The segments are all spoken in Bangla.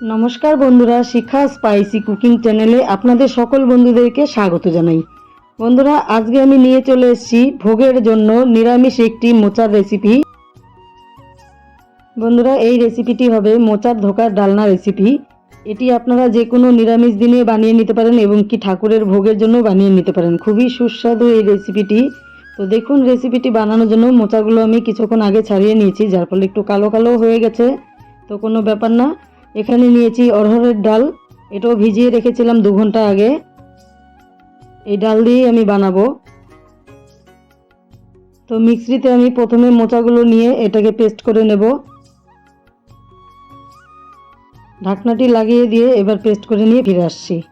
নমস্কার বন্ধুরা, শিখা স্পাইসি কুকিং চ্যানেলে আপনাদের সকল বন্ধুদেরকে স্বাগত জানাই। বন্ধুরা, আজকে আমি নিয়ে চলে এসেছি ভোগের জন্য নিরামিষ একটি মোচার রেসিপি বন্ধুরা, এই রেসিপিটি হবে মোচার ধোকার ডালনা রেসিপি এটি আপনারা যে কোনো নিরামিষ দিনে বানিয়ে নিতে পারেন এবং কি ঠাকুরের ভোগের জন্য বানিয়ে নিতে পারেন। খুবই সুস্বাদু এই রেসিপিটি তো দেখুন রেসিপিটি বানানোর জন্য মোচাগুলো আমি কিছুক্ষণ আগে ছাড়িয়ে নিয়েছি, যার ফলে একটু কালো কালো হয়ে গেছে। তো কোনো ব্যাপার না। এখানে নিয়েছি অরহরের ডাল। এটাও ভিজিয়ে রেখেছিলাম দু ঘণ্টা আগে। এই ডাল দিয়েই আমি বানাবো। তো মিক্সিতে আমি প্রথমে মোচাগুলো নিয়ে এটাকে পেস্ট করে নেব। ঢাকনাটি লাগিয়ে দিয়ে এবার পেস্ট করে নিয়ে ফিরে আসছি।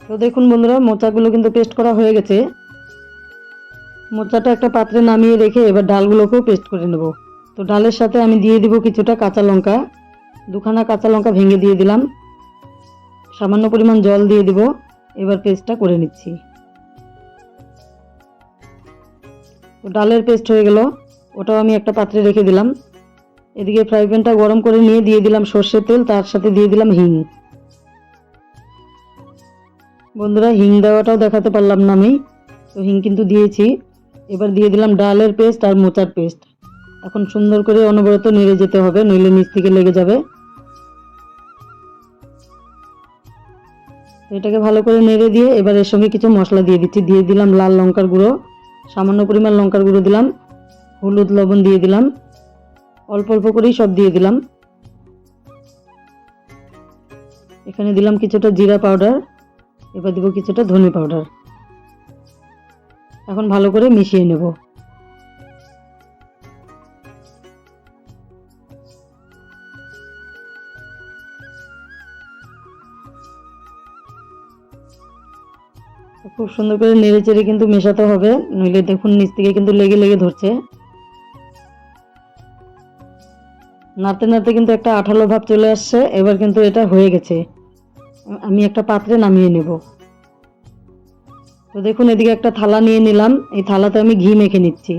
তো দেখুন বন্ধুরা, মোচাগুলো কিন্তু পেস্ট করা হয়ে গেছে। মোচাটা একটা পাত্রে নামিয়ে রেখে এবার ডালগুলোকেও পেস্ট করে নেব। তো ডালের সাথে আমি দিয়ে দিব কিছুটা কাঁচা লঙ্কা। দুখানা কাঁচা লঙ্কা ভেঙে দিয়ে দিলাম। সামান্য পরিমাণ জল দিয়ে দিব। এবার পেস্টটা করে নিচ্ছি। তো ডালের পেস্ট হয়ে গেল। ওটাও আমি একটা পাত্রে রেখে দিলাম। এদিকে ফ্রাই প্যানটা গরম করে নিয়ে দিয়ে দিলাম সর্ষের তেল, তার সাথে দিয়ে দিলাম হিং। বন্ধুরা, হিং দেওয়াটাও দেখাতে পারলাম না আমি। তো হিং কিন্তু দিয়েছি। এবার দিয়ে দিলাম ডালের পেস্ট আর মোচার পেস্ট। এখন সুন্দর করে অনবরত নেড়ে যেতে হবে, নইলে নিচ থেকে লেগে যাবে। এটাকে ভালো করে নেড়ে দিয়ে এবার এর সঙ্গে কিছু মশলা দিয়ে দিচ্ছি। দিয়ে দিলাম লাল লঙ্কার গুঁড়ো, সামান্য পরিমাণ লঙ্কার গুঁড়ো দিলাম, হলুদ, লবণ দিয়ে দিলাম, অল্প অল্প করেই সব দিয়ে দিলাম। এখানে দিলাম কিছুটা জিরা পাউডার, এবার দিব কিছুটা ধনে পাউডার। এখন ভালো করে মিশিয়ে নেব। খুব সুন্দর করে নেড়ে চেড়ে কিন্তু মেশাতে হবে, নইলে দেখুন নিচ থেকে কিন্তু লেগে লেগে ধরছে। নাড়তে নাড়তে কিন্তু একটা আঠালো ভাব চলে আসছে, এবার কিন্তু এটা হয়ে গেছে। আমি একটা পাত্রে নামিয়ে নেব। তো দেখুন এদিকে একটা থালা নিয়ে নিলাম, এই থালাতে আমি ঘি মেখে নিচ্ছি।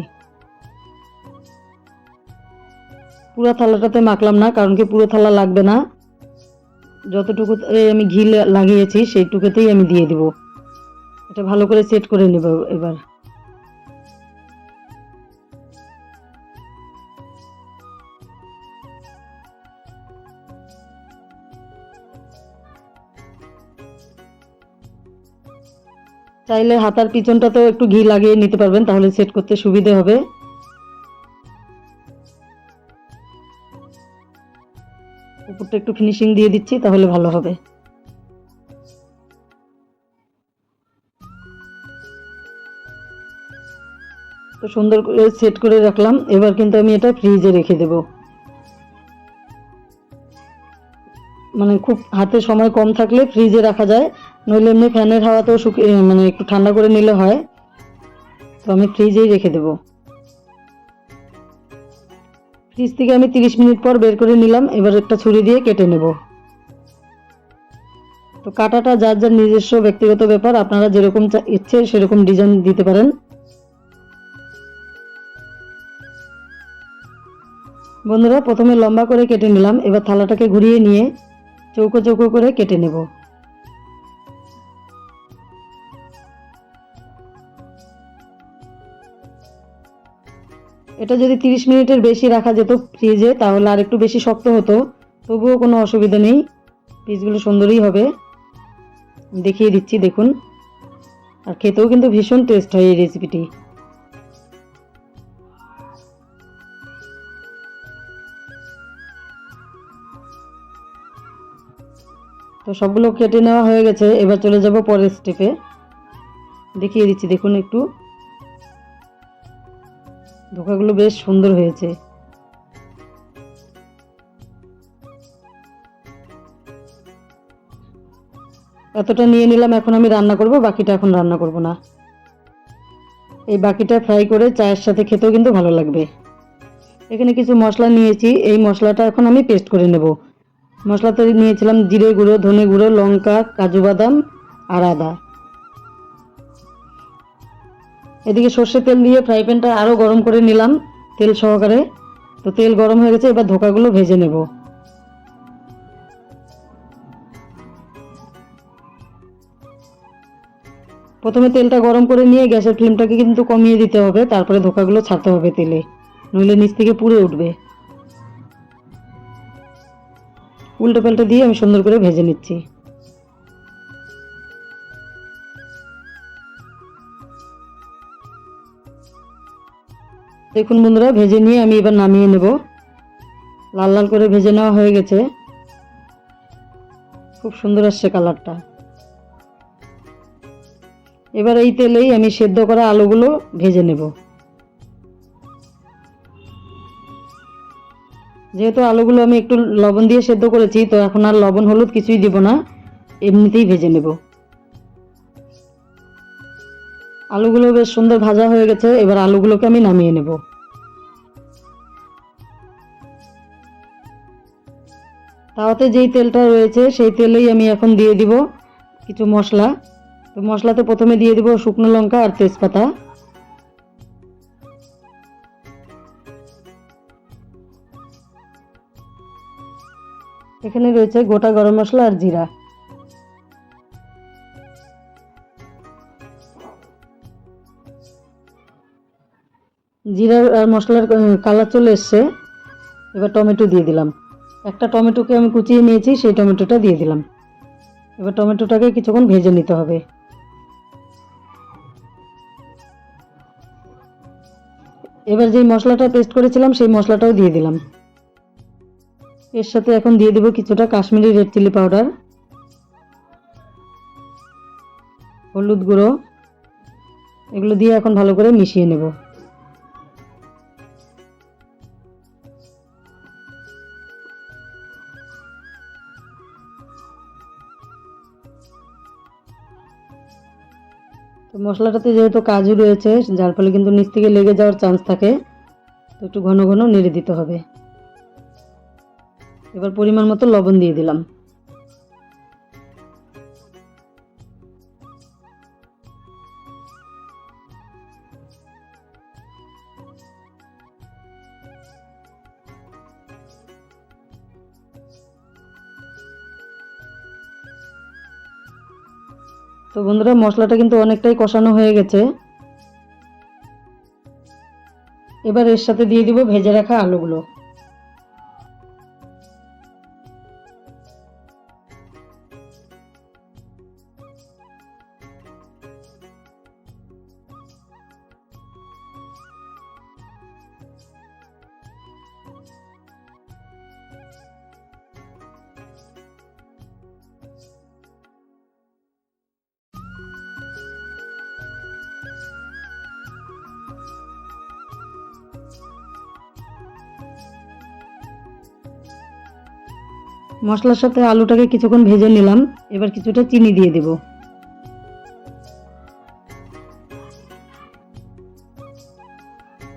পুরো থালাটাতে মাখলাম না, কারণ কি পুরো থালা লাগবে না। যতটুকু আমি ঘি লাগিয়েছি, সেইটুকুতেই আমি দিয়ে দিব। এটা ভালো করে সেট করে নেব এবার। চাইলে হাতার পিছনটাতেও একটু ঘি লাগিয়ে নিতে পারবেন, তাহলে সেট করতে সুবিধে হবে। উপরটা একটু ফিনিশিং দিয়ে দিচ্ছি, তাহলে ভালো হবে। তো সুন্দর করে সেট করে রাখলাম। এবার কিন্তু আমি এটা ফ্রিজে রেখে দেব। মানে খুব হাতে সময় কম থাকলে ফ্রিজে রাখা যায়। নইলে এমনি ফ্যানের হাওয়াতেও শুকিয়ে মানে একটু ঠান্ডা করে নিলে হয়। তো আমি ফ্রিজেই রেখে দেব। ফ্রিজ থেকে আমি তিরিশ মিনিট পর বের করে নিলাম। এবার একটা ছুরি দিয়ে কেটে নেব। তো কাটাটা যার যার নিজস্ব ব্যক্তিগত ব্যাপার, আপনারা যেরকম ইচ্ছে সেরকম ডিজাইন দিতে পারেন। বন্ধুরা, প্রথমে লম্বা করে কেটে নিলাম। এবার থালাটাকে ঘুরিয়ে নিয়ে চৌকো চৌকো করে কেটে নেব। এটা যদি তিরিশ মিনিটের বেশি রাখা যেত ফ্রিজে, তাহলে আর একটু বেশি শক্ত হতো। তবুও কোনো অসুবিধা নেই। পিসগুলো সুন্দরই হবে। দেখিয়ে দিচ্ছি, দেখুন। আর খেতেও কিন্তু ভীষণ টেস্ট হয় এই রেসিপিটি তো সবগুলো কেটে নেওয়া হয়ে গেছে। এবার চলে যাব পরের স্টেপে দেখিয়ে দিচ্ছি, দেখুন একটু। ধোকাগুলো বেশ সুন্দর হয়েছে। এতটা নিয়ে নিলাম, এখন আমি রান্না করব, বাকিটা এখন রান্না করব না। এই বাকিটা ফ্রাই করে চায়ের সাথে খেতেও কিন্তু ভালো লাগবে। এখানে কিছু মশলা নিয়েছি, এই মশলাটা এখন আমি পেস্ট করে নেব। মশলা তৈরি নিয়েছিলাম জিরে গুঁড়ো, ধনে গুঁড়ো, লঙ্কা, কাজু বাদাম আর আদা। এদিকে সর্ষে তেল দিয়ে ফ্রাই প্যানটা আরও গরম করে নিলাম তেল সহকারে। তো তেল গরম হয়ে গেছে, এবার ধোকাগুলো ভেজে নেব। প্রথমে তেলটা গরম করে নিয়ে গ্যাসের ফ্লেমটাকে কিন্তু কমিয়ে দিতে হবে, তারপরে ধোকাগুলো ছাড়তে হবে তেলে। নইলে নিচ থেকে পুড়ে উঠবে। উল্টো পাল্টা দিয়ে আমি সুন্দর করে ভেজে নিচ্ছি। দেখুন বন্ধুরা, ভেজে নিয়ে আমি এবার নামিয়ে নেব। লাল লাল করে ভেজে নেওয়া হয়ে গেছে। খুব সুন্দর আসছে কালারটা। এবার এই তেলেই আমি সেদ্ধ করা আলুগুলো ভেজে নেব। যেহেতু আলুগুলো আমি একটু লবণ দিয়ে সেদ্ধ করেছি, তো এখন আর লবণ, হলুদ কিছুই দিব না, এমনিতেই ভেজে নেব। আলুগুলো বেশ সুন্দর ভাজা হয়ে গেছে, এবার আলুগুলোকে আমি নামিয়ে নেব। তাওয়াতে যেই তেলটা রয়েছে, সেই তেলেই আমি এখন দিয়ে দিব কিছু মশলা। তো মশলাতে প্রথমে দিয়ে দিব শুকনো লঙ্কা আর তেজপাতা। এখানে রয়েছে গোটা গরম মশলা আর জিরা। জিরা আর মশলার কালার চলে এসছে। এবার টমেটো দিয়ে দিলাম। একটা টমেটোকে আমি কুচিয়ে নিয়েছি, সেই টমেটোটা দিয়ে দিলাম। এবার টমেটোটাকে কিছুক্ষণ ভেজে নিতে হবে। এবার যেই মশলাটা পেস্ট করেছিলাম, সেই মশলাটাও দিয়ে দিলাম। এর সাথে এখন দিয়ে দিব কিছুটা কাশ্মীরি রেড চিলি পাউডার হলুদ গুঁড়ো, এগুলো দিয়ে এখন ভালো করে মিশিয়ে নেব। তো মশলাটাতে যেহেতু কাজু রয়েছে, যার ফলে কিন্তু নিচ থেকে লেগে যাওয়ার চান্স থাকে, তো একটু ঘন ঘন নেড়ে দিতে হবে। এবার পরিমাণ মতো লবণ দিয়ে দিলাম। তো বন্ধুরা, মশলাটা কিন্তু অনেকটাই কষানো হয়ে গেছে। এবার এর সাথে দিয়ে দিব ভেজে রাখা আলুগুলো। মশলার সাথে আলুটাকে কিছুক্ষণ ভেজে নিলাম। এবার কিছুটা চিনি দিয়ে দেব।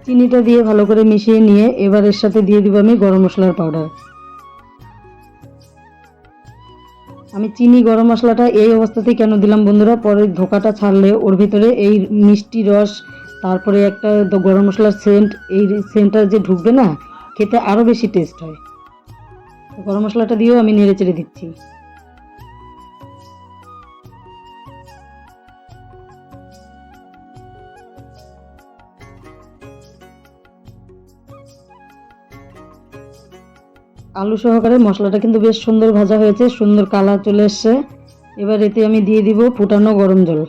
চিনিটা দিয়ে ভালো করে মিশিয়ে নিয়ে এবার এর সাথে দিয়ে দিব আমি গরম মশলার পাউডার আমি চিনি গরম মশলাটা এই অবস্থাতেই কেন দিলাম বন্ধুরা? পরে ধোকাটা ছাড়লে ওর ভিতরে এই মিষ্টি রস, তারপরে একটা গরম মশলার সেন্ট এই সেন্টটা যে ঢুকবে না, খেতে আরও বেশি টেস্ট হয়। গরম মশলাটা দিয়েও আমি নেড়ে চেড়ে দিচ্ছি। আলু সহকারে মশলাটা কিন্তু বেশ সুন্দর ভাজা হয়েছে, সুন্দর কালার চলে এসছে। এবার এতে আমি দিয়ে দিব ফুটানো গরম জল।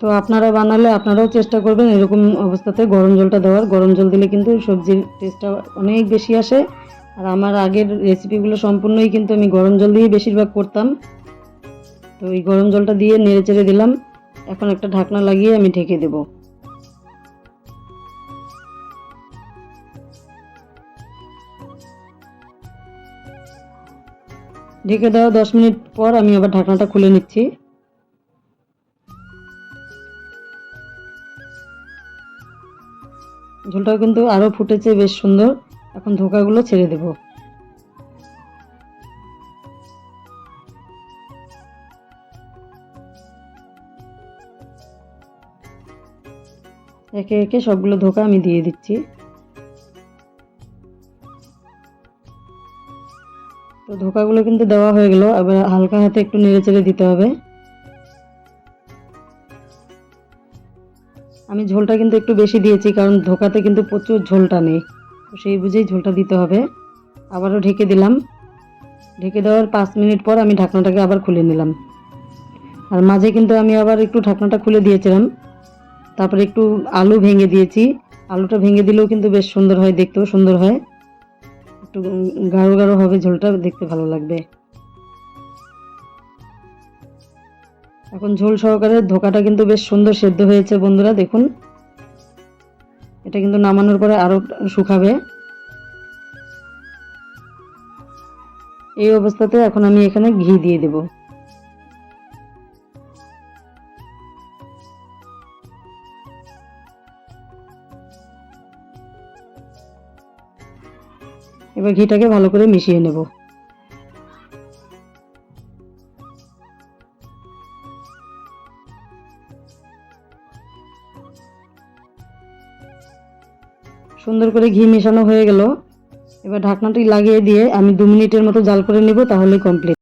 তো আপনারা বানালে আপনারাও চেষ্টা করবেন এরকম অবস্থাতে গরম জলটা দেওয়ার। গরম জল দিলে কিন্তু সবজির টেস্টটা অনেক বেশি আসে। আর আমার আগের রেসিপিগুলো সম্পূর্ণই কিন্তু আমি গরম জল দিয়ে বেশিরভাগ করতাম। তো এই গরম জলটা দিয়ে নেড়ে চেড়ে দিলাম। এখন একটা ঢাকনা লাগিয়ে আমি ঢেকে দেব। ঢেকে দেওয়া দশ মিনিট পর আমি আবার ঢাকনাটা খুলে নিচ্ছি। ঝোলটা কিন্তু আরও ফুটেছে, বেশ সুন্দর। এখন ধোকাগুলো ছেড়ে দেব। একে একে সবগুলো ধোকা আমি দিয়ে দিচ্ছি। তো ধোকাগুলো কিন্তু দেওয়া হয়ে গেল, এবার হালকা হাতে একটু নেড়ে চেড়ে দিতে হবে। আমি ঝোলটা কিন্তু একটু বেশি দিয়েছি, কারণ ধোকাতে কিন্তু প্রচুর ঝোলটা নেই। তো সেই বুঝেই ঝোলটা দিতে হবে। আবারও ঢেকে দিলাম। ঢেকে দেওয়ার পাঁচ মিনিট পর আমি ঢাকনাটাকে আবার খুলে নিলাম। আর মাঝে কিন্তু আমি আবার একটু ঢাকনাটা খুলে দিয়েছিলাম। তারপরে একটু আলু ভেঙে দিয়েছি। আলুটা ভেঙে দিলেও কিন্তু বেশ সুন্দর হয়, দেখতেও সুন্দর হয়। একটু গাঢ় গাঢ় হবে ঝোলটা, দেখতে ভালো লাগবে। এখন ঝোল সহকারে ধোকাটা কিন্তু বেশ সুন্দর সেদ্ধ হয়েছে, বন্ধুরা, দেখুন। এটা কিন্তু নামানোর পরে আরও শুকাবে। এই অবস্থাতে এখন আমি এখানে ঘি দিয়ে দেব। এবার ঘিটাকে ভালো করে মিশিয়ে নেব। সুন্দর করে ঘি মেশানো হয়ে গেল। এবার ঢাকনাটি লাগিয়ে দিয়ে আমি দু মিনিটের মতো জাল করে নেব, তাহলে কমপ্লিট